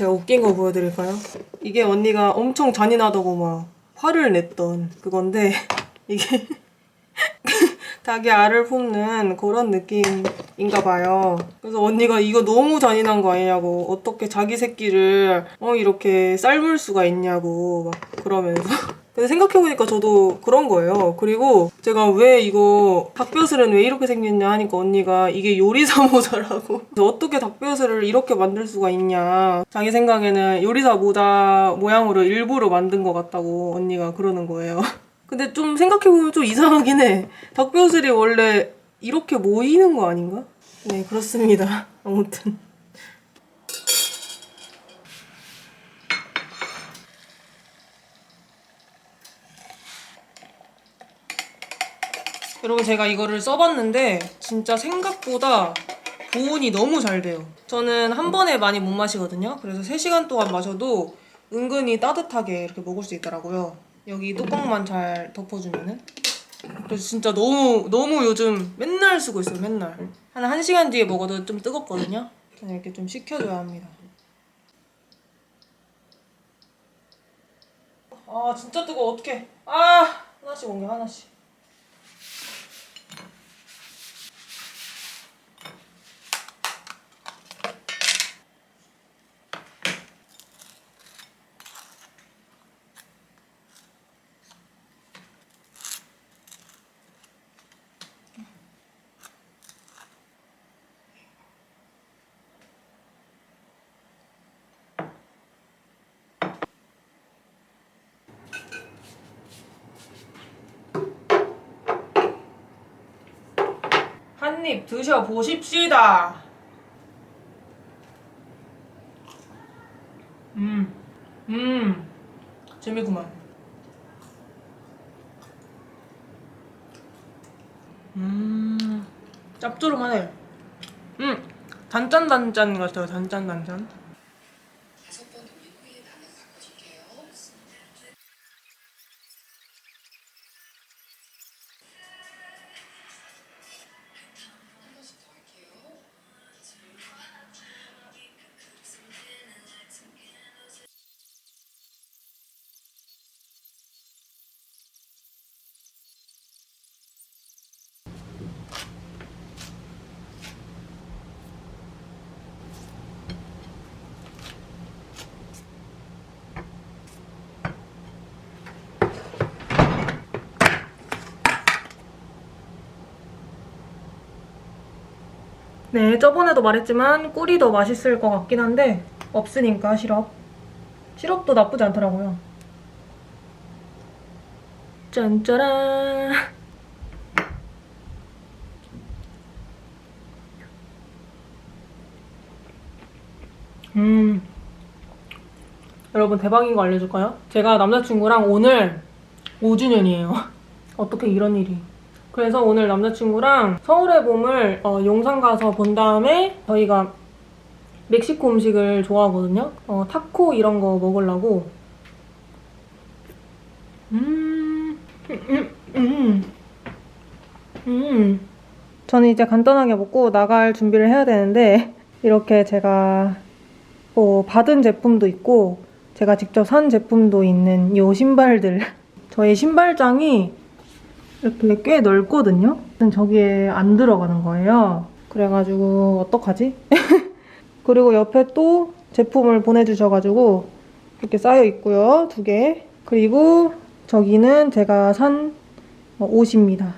제가 웃긴 거 보여드릴까요? 이게 언니가 엄청 잔인하다고 막 화를 냈던 그건데 이게 닭이 알을 품는 그런 느낌인가 봐요. 그래서 언니가 이거 너무 잔인한 거 아니냐고 어떻게 자기 새끼를 어 이렇게 삶을 수가 있냐고 막 그러면서 근데 생각해보니까 저도 그런 거예요. 그리고 제가 왜 이거 닭뼈슬은 왜 이렇게 생겼냐 하니까 언니가 이게 요리사 모자라고. 어떻게 닭뼈슬을 이렇게 만들 수가 있냐. 자기 생각에는 요리사 모자 모양으로 일부러 만든 것 같다고 언니가 그러는 거예요. 근데 좀 생각해보면 좀 이상하긴 해. 닭뼈슬이 원래 이렇게 모이는 거 아닌가? 네, 그렇습니다. 아무튼. 여러분 제가 이거를 써봤는데 진짜 생각보다 보온이 너무 잘 돼요. 저는 한 번에 많이 못 마시거든요. 그래서 3시간 동안 마셔도 은근히 따뜻하게 이렇게 먹을 수 있더라고요. 여기 뚜껑만 잘 덮어주면은. 그래서 진짜 너무 너무 요즘 맨날 쓰고 있어요. 맨날. 한 1시간 뒤에 먹어도 좀 뜨겁거든요. 저는 이렇게 좀 식혀줘야 합니다. 아 진짜 뜨거워 어떡해. 아 하나씩 옮겨 하나씩. 한 입 드셔 보십시다. 음, 음, 재미구만. 음, 짭조름하네. 음, 단짠 단짠 같아요. 단짠 단짠. 네, 저번에도 말했지만 꿀이 더 맛있을 것 같긴 한데 없으니까 시럽. 시럽도 나쁘지 않더라고요. 짠짜란. 음. 여러분 대박인 거 알려줄까요? 제가 남자친구랑 오늘 5주년이에요. 어떻게 이런 일이. 그래서 오늘 남자친구랑 서울의 봄을 어, 용산 가서 본 다음에 저희가 멕시코 음식을 좋아하거든요. 어, 타코 이런 거 먹으려고. 음, 음, 음, 음. 저는 이제 간단하게 먹고 나갈 준비를 해야 되는데 이렇게 제가 뭐 받은 제품도 있고 제가 직접 산 제품도 있는 이 신발들. 저희 신발장이 이렇게 꽤 넓거든요. 근데 저기에 안 들어가는 거예요. 그래가지고 어떡하지? 그리고 옆에 또 제품을 보내주셔가지고 이렇게 쌓여 있고요. 두 개. 그리고 저기는 제가 산 어, 옷입니다.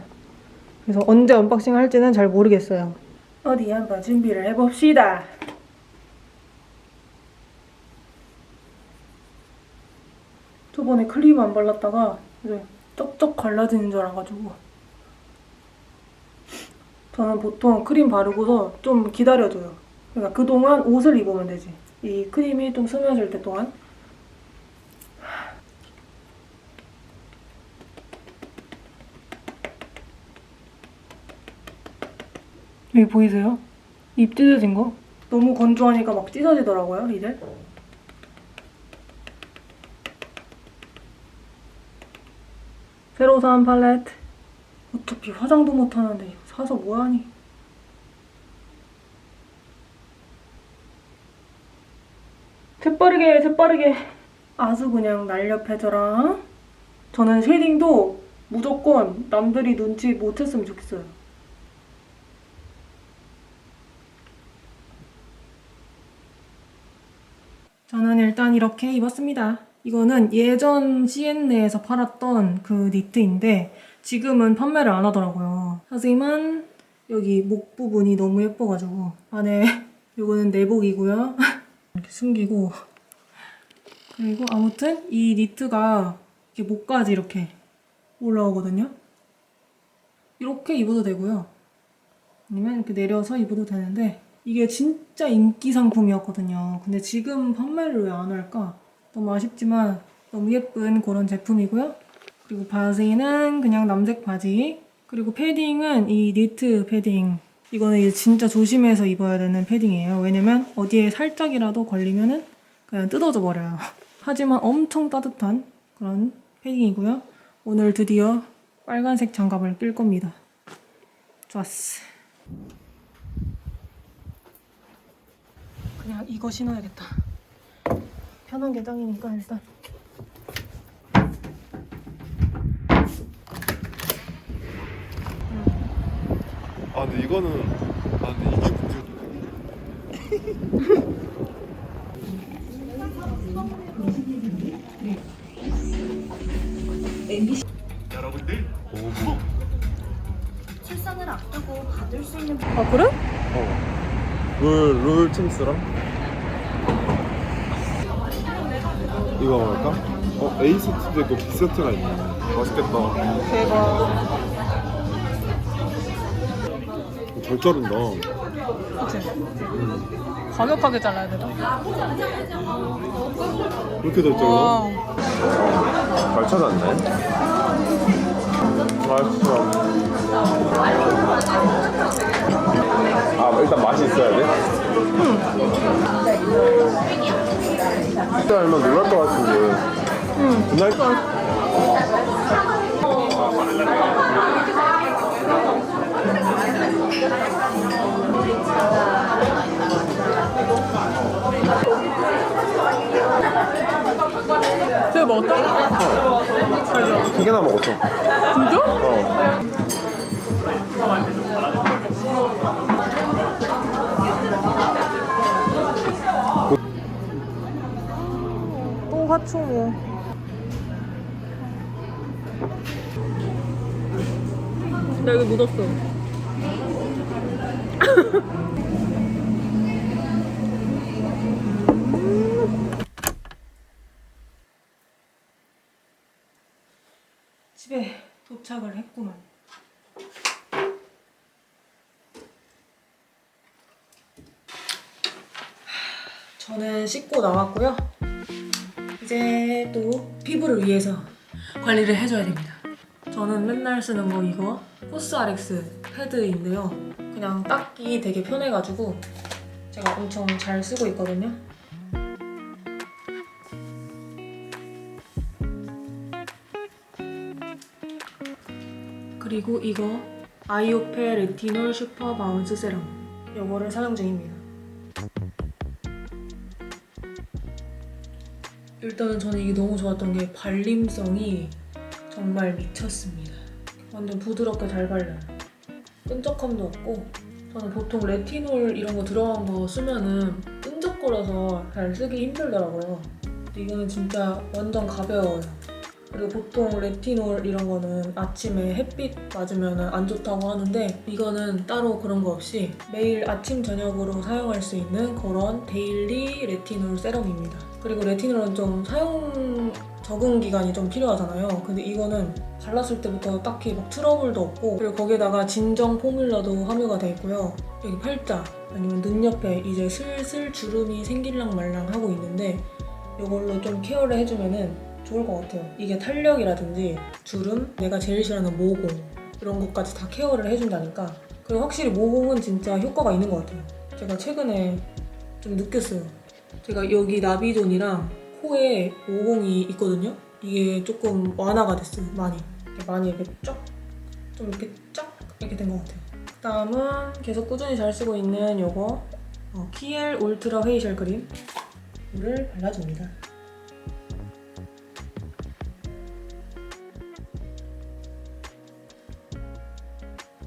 그래서 언제 언박싱 할지는 잘 모르겠어요. 어디 한번 준비를 해봅시다. 저번에 클리브 안 발랐다가 이제 쩍쩍 갈라지는 줄 알아가지고 저는 보통 크림 바르고서 좀 기다려줘요. 그러니까 그동안 옷을 입으면 되지. 이 크림이 좀 스며질 때 동안. 여기 보이세요? 입 찢어진 거? 너무 건조하니까 막 찢어지더라고요, 이제. 새로 산 팔레트. 어차피 화장도 못하는데 사서 뭐하니? 재빠르게 재빠르게 아주 그냥 날렵해져라 저는 쉐딩도 무조건 남들이 눈치 못 챘으면 좋겠어요 저는 일단 이렇게 입었습니다. 이거는 예전 CN에서 팔았던 그 니트인데 지금은 판매를 안 하더라고요. 하지만 여기 목 부분이 너무 예뻐가지고 안에 이거는 내복이고요. 이렇게 숨기고 그리고 아무튼 이 니트가 이렇게 목까지 이렇게 올라오거든요. 이렇게 입어도 되고요. 아니면 이렇게 내려서 입어도 되는데 이게 진짜 인기 상품이었거든요. 근데 지금 판매를 왜 안 할까? 너무 아쉽지만 너무 예쁜 그런 제품이고요. 그리고 바지는 그냥 남색 바지. 그리고 패딩은 이 니트 패딩. 이거는 진짜 조심해서 입어야 되는 패딩이에요. 왜냐면 어디에 살짝이라도 걸리면은 그냥 뜯어져 버려요. 하지만 엄청 따뜻한 그런 패딩이고요. 오늘 드디어 빨간색 장갑을 낄 겁니다. 좋았어. 그냥 이거 신어야겠다. 편한 게 짱이니까 일단. 아 근데 이거는 아 근데 이게 문제도 여러분들 오 출산을 앞두고 받을 수 있는 아 그래? 어. 롤, 롤 챔스랑 이거 먹을까? 어 A 세트도 있고 B 세트가 있네 맛있겠다 대박. 잘 자른다 그치? 과격하게 잘라야 되나? 이렇게 잘 잘라? 잘 찾았네 맛있어 아 일단 맛이 있어야 돼? 진짜 알면 놀랄 것 같은데 응 그날 되게 먹었다? 세 개나 먹었어 진짜? 어. 화충우. 나 여기 묻었어. 집에 도착을 했구만. 저는 씻고 나왔고요. 이제 또 피부를 위해서 관리를 해줘야 됩니다. 저는 맨날 쓰는 거 이거 코스RX 패드인데요. 그냥 닦기 되게 편해가지고 제가 엄청 잘 쓰고 있거든요. 그리고 이거 아이오페 레티놀 슈퍼 바운스 세럼 이거를 사용 중입니다. 일단은 저는 이게 너무 좋았던 게 발림성이 정말 미쳤습니다. 완전 부드럽게 잘 발려요. 끈적함도 없고 저는 보통 레티놀 이런 거 들어간 거 쓰면은 끈적거려서 잘 쓰기 힘들더라고요. 근데 이거는 진짜 완전 가벼워요. 그리고 보통 레티놀 이런 거는 아침에 햇빛 맞으면 안 좋다고 하는데 이거는 따로 그런 거 없이 매일 아침 저녁으로 사용할 수 있는 그런 데일리 레티놀 세럼입니다. 그리고 레티놀은 좀 사용 적응 기간이 좀 필요하잖아요. 근데 이거는 발랐을 때부터 딱히 막 트러블도 없고 그리고 거기에다가 진정 포뮬러도 함유가 돼 있고요. 여기 팔자 아니면 눈 옆에 이제 슬슬 주름이 생길랑 말랑 하고 있는데 이걸로 좀 케어를 해주면은 좋을 것 같아요. 이게 탄력이라든지 주름, 내가 제일 싫어하는 모공 이런 것까지 다 케어를 해준다니까. 그리고 확실히 모공은 진짜 효과가 있는 것 같아요. 제가 최근에 좀 느꼈어요. 제가 여기 나비존이랑 코에 모공이 있거든요. 이게 조금 완화가 됐어요. 많이. 이렇게 많이 이렇게 쫙, 좀 이렇게 쫙 이렇게 된 것 같아요. 그 다음은 계속 꾸준히 잘 쓰고 있는 요거 어, 키엘 울트라 페이셜 크림. 물을 발라줍니다.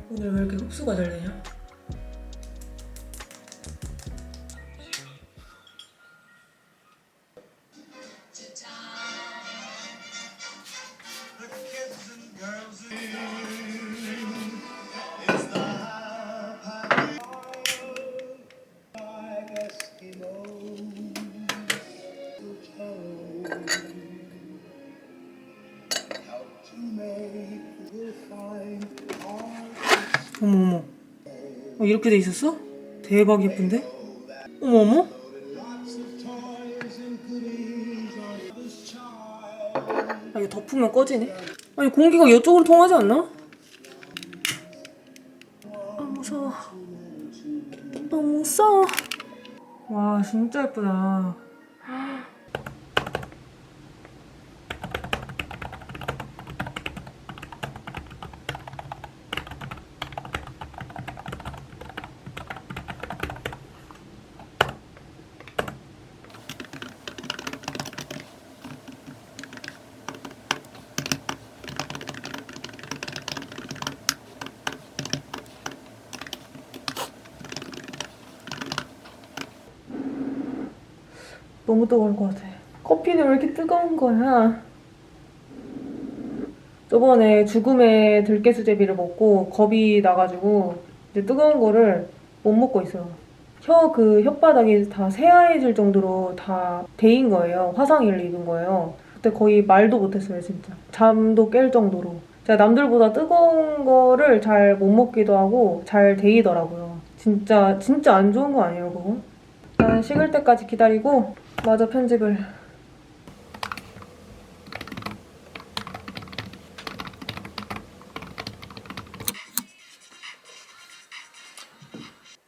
오늘 왜 이렇게 흡수가 잘 되냐? 어머 어머. 어, 이렇게 돼 있었어? 대박 예쁜데? 어머 어머. 덮으면 꺼지네. 아니 공기가 이쪽으로 통하지 않나? 아 무서워. 너무 무서워. 와 진짜 예쁘다. 너무 뜨거울 것 같아. 커피는 왜 이렇게 뜨거운 거야? 저번에 죽음의 들깨수제비를 먹고 겁이 나가지고 이제 뜨거운 거를 못 먹고 있어요. 혀 그 혓바닥이 다 새하얘질 정도로 다 데인 거예요. 화상을 입은 거예요. 그때 거의 말도 못했어요, 진짜. 잠도 깰 정도로. 제가 남들보다 뜨거운 거를 잘 못 먹기도 하고 잘 데이더라고요. 진짜 진짜 안 좋은 거 아니에요, 그거? 식을 때까지 기다리고 마저 편집을.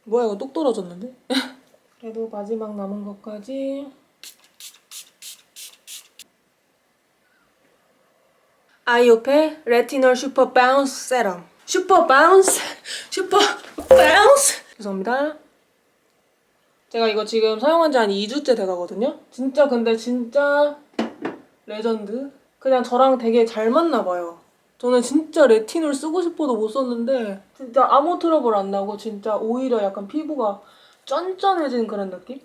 뭐야 이거 똑 떨어졌는데? 그래도 마지막 남은 것까지. 아이오페 레티널 슈퍼 바운스 세럼. 슈퍼 바운스? 슈퍼 바운스? 죄송합니다 제가 이거 지금 사용한 지 한 2주째 돼가거든요 진짜 근데 진짜 레전드 그냥 저랑 되게 잘 맞나 봐요 저는 진짜 레티놀 쓰고 싶어도 못 썼는데 진짜 아무 트러블 안 나고 진짜 오히려 약간 피부가 쫀쫀해진 그런 느낌?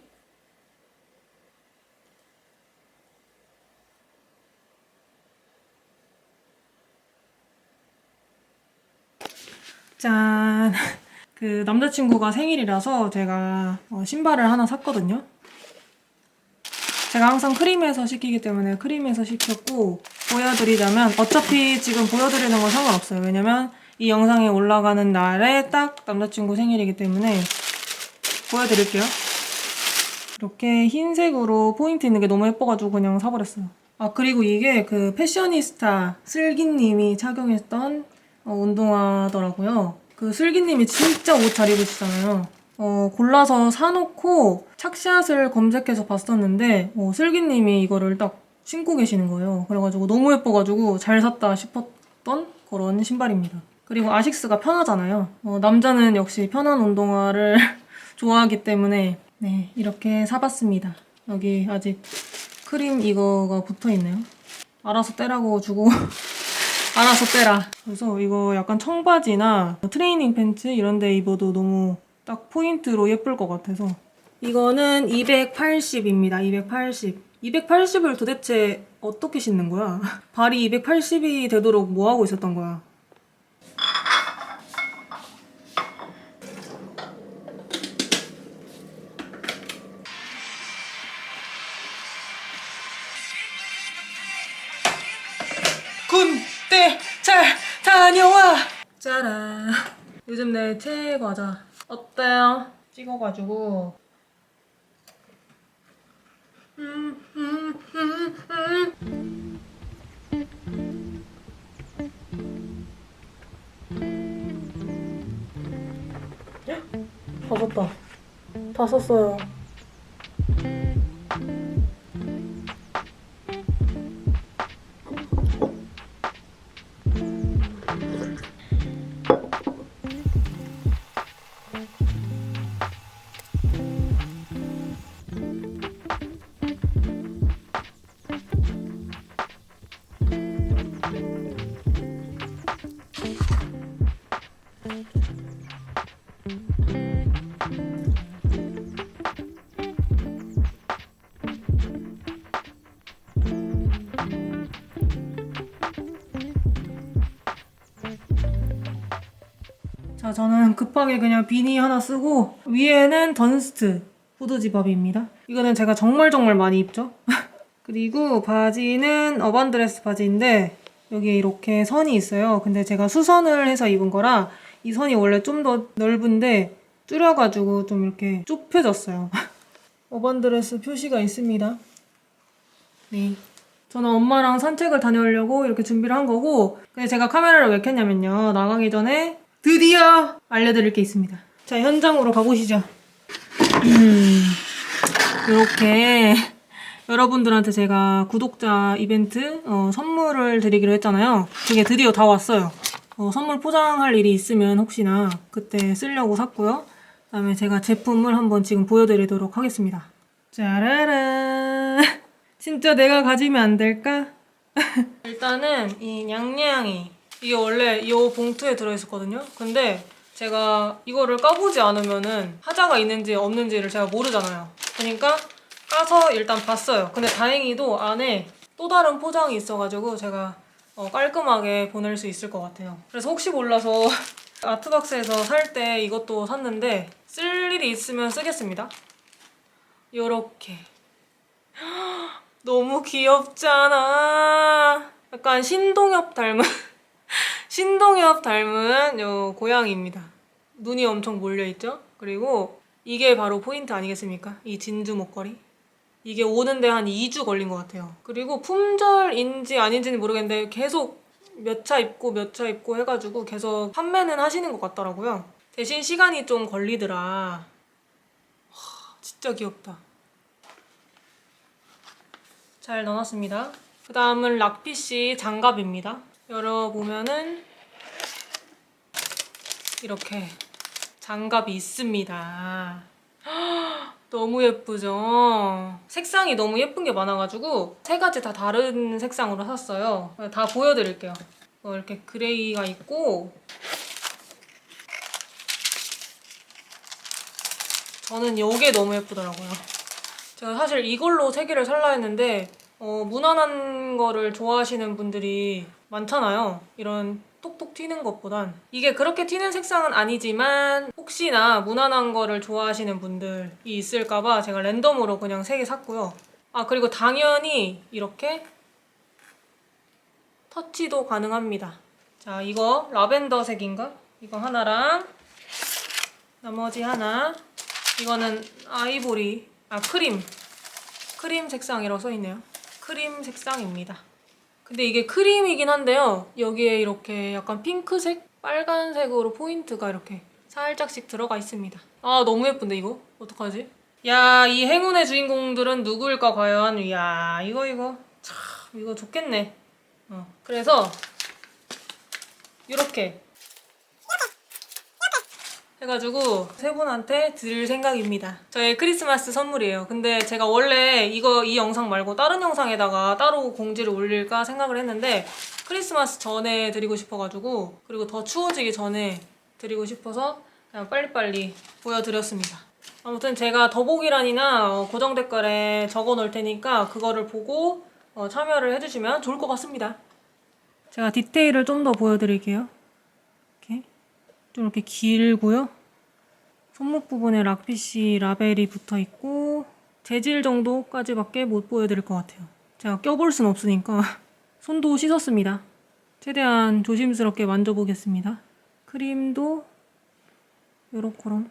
짠! 그 남자친구가 생일이라서 제가 어, 신발을 하나 샀거든요. 제가 항상 크림에서 시키기 때문에 크림에서 시켰고 보여드리자면 어차피 지금 보여드리는 건 상관없어요. 왜냐면 이 영상에 올라가는 날에 딱 남자친구 생일이기 때문에 보여드릴게요. 이렇게 흰색으로 포인트 있는 게 너무 예뻐가지고 그냥 사버렸어요. 아 그리고 이게 그 패셔니스타 슬기님이 착용했던 어, 운동화더라고요. 그 슬기님이 진짜 옷 잘 입으시잖아요. 어, 골라서 사놓고 착샷을 검색해서 봤었는데 어, 슬기님이 이거를 딱 신고 계시는 거예요. 그래가지고 너무 예뻐가지고 잘 샀다 싶었던 그런 신발입니다. 그리고 아식스가 편하잖아요. 어, 남자는 역시 편한 운동화를 좋아하기 때문에 네 이렇게 사봤습니다. 여기 아직 크림 이거가 붙어 있네요. 알아서 떼라고 주고 알아서 떼라. 그래서 이거 약간 청바지나 트레이닝 팬츠 이런 데 입어도 너무 딱 포인트로 예쁠 것 같아서. 이거는 280입니다. 280. 280을 도대체 어떻게 신는 거야? 발이 280이 되도록 뭐 하고 있었던 거야? 다녀와. 짜란. 요즘 내 최애 과자 어때요? 찍어가지고. 음, 음, 음, 음. 다 썼다. 다 썼어요. 자, 저는 급하게 그냥 비니 하나 쓰고 위에는 던스트 후드집업입니다. 이거는 제가 정말 정말 많이 입죠. 그리고 바지는 어반드레스 바지인데 여기에 이렇게 선이 있어요. 근데 제가 수선을 해서 입은 거라 이 선이 원래 좀 더 넓은데 줄여가지고 좀 이렇게 좁혀졌어요. 어반드레스 표시가 있습니다. 네. 저는 엄마랑 산책을 다녀오려고 이렇게 준비를 한 거고, 근데 제가 카메라를 왜 켰냐면요. 나가기 전에 드디어 알려드릴 게 있습니다. 자, 현장으로 가보시죠. 이렇게 여러분들한테 제가 구독자 이벤트 어, 선물을 드리기로 했잖아요. 그게 드디어 다 왔어요. 어, 선물 포장할 일이 있으면 혹시나 그때 쓰려고 샀고요. 그다음에 제가 제품을 한번 지금 보여드리도록 하겠습니다. 짜라란. 진짜 내가 가지면 안 될까? 일단은 이 냥냥이 이게 원래 이 봉투에 들어있었거든요. 근데 제가 이거를 까보지 않으면은 하자가 있는지 없는지를 제가 모르잖아요. 그러니까 까서 일단 봤어요. 근데 다행히도 안에 또 다른 포장이 있어가지고 제가 어, 깔끔하게 보낼 수 있을 것 같아요. 그래서 혹시 몰라서 아트박스에서 살 때 이것도 샀는데 쓸 일이 있으면 쓰겠습니다. 요렇게 너무 귀엽잖아. 약간 신동엽 닮은 신동엽 닮은 요 고양이입니다. 눈이 엄청 몰려 있죠? 그리고 이게 바로 포인트 아니겠습니까? 이 진주 목걸이. 이게 오는데 한 2주 걸린 것 같아요. 그리고 품절인지 아닌지는 모르겠는데 계속 몇 차 입고 몇 차 입고 해가지고 계속 판매는 하시는 것 같더라고요. 대신 시간이 좀 걸리더라. 와, 진짜 귀엽다. 잘 넣어놨습니다. 그 다음은 락피쉬 장갑입니다. 열어보면은 이렇게 장갑이 있습니다. 너무 예쁘죠? 색상이 너무 예쁜 게 많아가지고 세 가지 다 다른 색상으로 샀어요. 다 보여드릴게요. 어, 이렇게 그레이가 있고 저는 이게 너무 예쁘더라고요. 제가 사실 이걸로 세 개를 살라 했는데 어, 무난한 거를 좋아하시는 분들이 많잖아요. 이런 톡톡 튀는 것보단 이게 그렇게 튀는 색상은 아니지만 혹시나 무난한 거를 좋아하시는 분들이 있을까봐 제가 랜덤으로 그냥 세개 샀고요. 아 그리고 당연히 이렇게 터치도 가능합니다. 자 이거 라벤더 색인가? 이거 하나랑 나머지 하나 이거는 아이보리 아 크림 크림 색상이라고 써있네요. 크림 색상입니다. 근데 이게 크림이긴 한데요. 여기에 이렇게 약간 핑크색, 빨간색으로 포인트가 이렇게 살짝씩 들어가 있습니다. 아 너무 예쁜데 이거? 어떡하지? 야 이 행운의 주인공들은 누구일까 과연? 야 이거 이거 참 이거 좋겠네. 어 그래서 이렇게 해가지고 세 분한테 드릴 생각입니다. 저의 크리스마스 선물이에요. 근데 제가 원래 이거 이 영상 말고 다른 영상에다가 따로 공지를 올릴까 생각을 했는데 크리스마스 전에 드리고 싶어가지고 그리고 더 추워지기 전에 드리고 싶어서 그냥 빨리빨리 보여드렸습니다. 아무튼 제가 더보기란이나 어, 고정 댓글에 적어 놓을 테니까 그거를 보고 어, 참여를 해주시면 좋을 것 같습니다. 제가 디테일을 좀 더 보여드릴게요. 좀 이렇게 길고요. 손목 부분에 락피쉬 라벨이 붙어 있고 재질 정도까지밖에 못 보여드릴 것 같아요. 제가 껴볼 순 없으니까 손도 씻었습니다. 최대한 조심스럽게 만져보겠습니다. 크림도 요렇게럼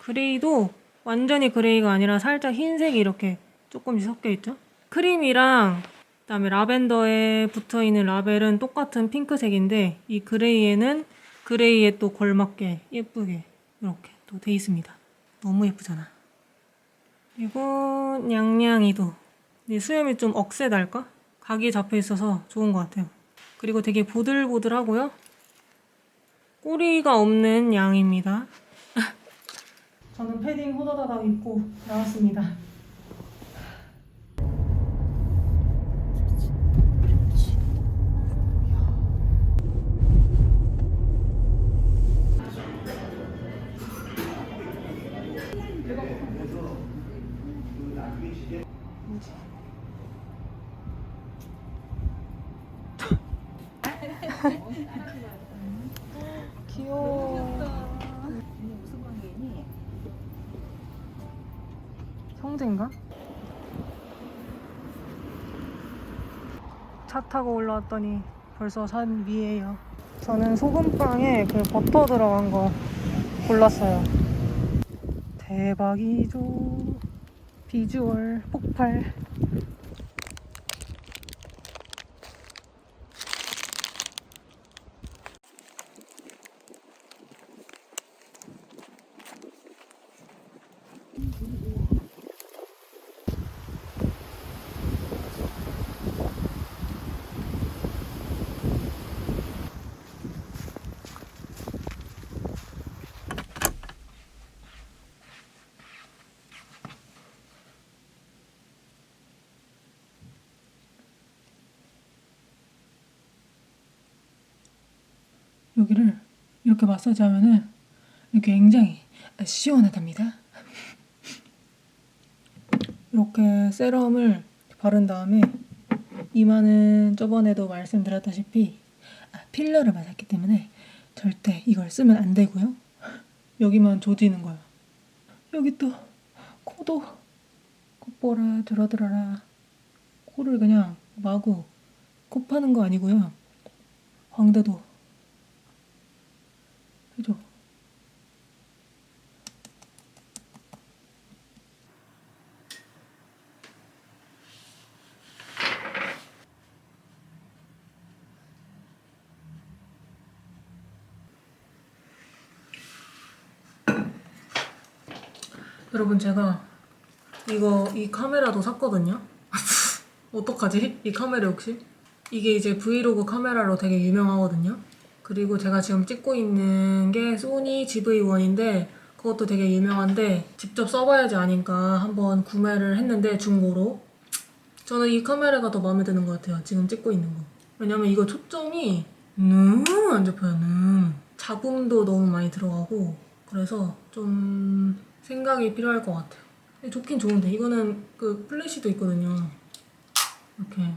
그레이도 완전히 그레이가 아니라 살짝 흰색이 이렇게 조금씩 섞여 있죠. 크림이랑 그다음에 라벤더에 붙어 있는 라벨은 똑같은 핑크색인데 이 그레이에는 그레이에 또 걸맞게 예쁘게 이렇게 또 돼 있습니다. 너무 예쁘잖아. 그리고 냥냥이도 수염이 좀 억세달까? 각이 잡혀 있어서 좋은 것 같아요. 그리고 되게 보들보들하고요. 꼬리가 없는 양입니다. 저는 패딩 호다다닥 입고 나왔습니다. 뭔지 성재인가? 차 타고 올라왔더니 벌써 산 위에요. 저는 소금빵에 그 버터 들어간 거 골랐어요. 대박이죠. 비주얼 폭발. 여기를 이렇게 마사지 하면은 굉장히 시원하답니다. 이렇게 세럼을 바른 다음에 이마는 저번에도 말씀드렸다시피 아, 필러를 맞았기 때문에 절대 이걸 쓰면 안 되고요. 여기만 조지는 거야. 여기 또 코도 콧보라 들어들어라 코를 그냥 마구 코 파는 거 아니고요. 광대도 해줘. 여러분 제가 이거 이 카메라도 샀거든요. 어떡하지? 이 카메라 혹시? 이게 이제 브이로그 카메라로 되게 유명하거든요. 그리고 제가 지금 찍고 있는 게 소니 GV1인데 그것도 되게 유명한데 직접 써봐야지 아니까 한번 구매를 했는데 중고로 저는 이 카메라가 더 마음에 드는 것 같아요. 지금 찍고 있는 거. 왜냐면 이거 초점이 너무 안 잡혀요. 너무. 잡음도 너무 많이 들어가고 그래서 좀 생각이 필요할 것 같아요. 좋긴 좋은데 이거는 그 플래시도 있거든요. 이렇게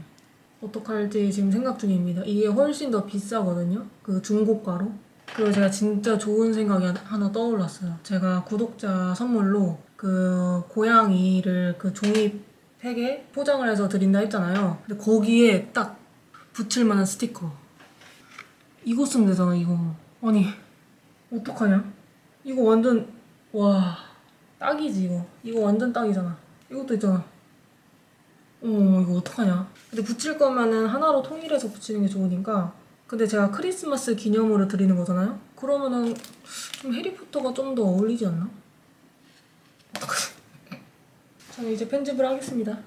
어떡할지 지금 생각 중입니다. 이게 훨씬 더 비싸거든요. 그 중고가로. 그리고 제가 진짜 좋은 생각이 하나- 하나 떠올랐어요. 제가 구독자 선물로 그 고양이를 그 종이 팩에 포장을 해서 드린다 했잖아요. 근데 거기에 딱 붙일 만한 스티커. 이거 쓰면 되잖아, 이거. 아니, 어떡하냐? 이거 완전, 와, 딱이지, 이거. 이거 완전 딱이잖아. 이것도 있잖아. 어머 이거 어떡하냐 근데 붙일 거면은 하나로 통일해서 붙이는 게 좋으니까 근데 제가 크리스마스 기념으로 드리는 거잖아요 그러면은 좀 해리포터가 좀 더 어울리지 않나? 저는 이제 편집을 하겠습니다